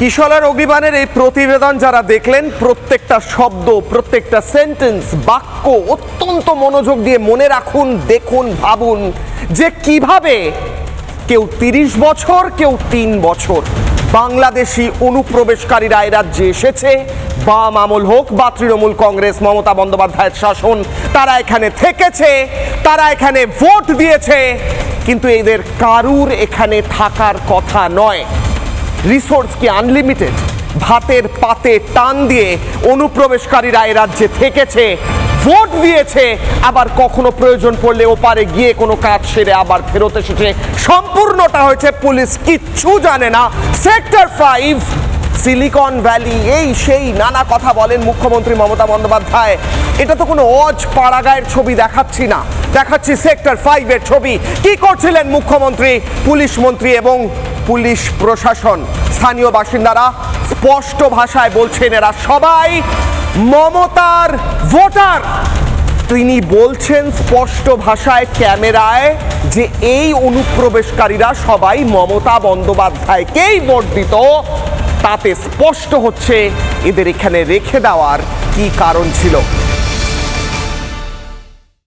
কিশোরের অগ্নিবাণের এই প্রতিবেদন যারা দেখলেন, প্রত্যেকটা শব্দ, প্রত্যেকটা সেন্টেন্স বাক্য অত্যন্ত মনোযোগ দিয়ে মনে রাখুন, দেখুন, ভাবুন যে কীভাবে কেউ তিরিশ বছর, কেউ তিন বছর বাংলাদেশি অনুপ্রবেশকারীরা এ রাজ্যে এসেছে। বাম আমল হোক বা তৃণমূল কংগ্রেস, মমতা বন্দ্যোপাধ্যায়ের শাসন, তারা এখানে থেকেছে, তারা এখানে ভোট দিয়েছে, কিন্তু এদের কারুর এখানে থাকার কথা নয়। রিসোর্স কি আনলিমিটেড ভাতের পাতে টান দিয়ে অনুপ্রবেশকারীরা এ রাজ্যে থেকেছে, ভোট দিয়েছে, আবার কখনো প্রয়োজন পড়লে ওপারে গিয়ে কোনো কাজ সেরে আবার ফেরত এসেছে। সম্পূর্ণটা হয়েছে পুলিশ কিচ্ছু জানে না। সেক্টর ফাইভ সিলিকন ভ্যালি, এই সেই নানা কথা বলেন মুখ্যমন্ত্রী মমতা বন্দ্যোপাধ্যায়। এটা তো কোনো অজ পাড়াগায়ের ছবি দেখাচ্ছি না। দেখাচ্ছি সেক্টর ফাইভের ছবি। কি করছিলেন মুখ্যমন্ত্রী, পুলিশ মন্ত্রী এবং পুলিশ প্রশাসন? স্থানীয় বাসিন্দারা স্পষ্ট ভাষায় বলছেন, এরা সবাই মমতার ভোটার। তিনি বলছেন স্পষ্ট ভাষায়, ক্যামেরায় যে এই অনুপ্রবেশকারীরা সবাই মমতা বন্দ্যোপাধ্যায়কেই ভোট দিত তাতে স্পষ্ট হচ্ছে এদের এখানে রেখে দেওয়ার কি কারণ ছিল।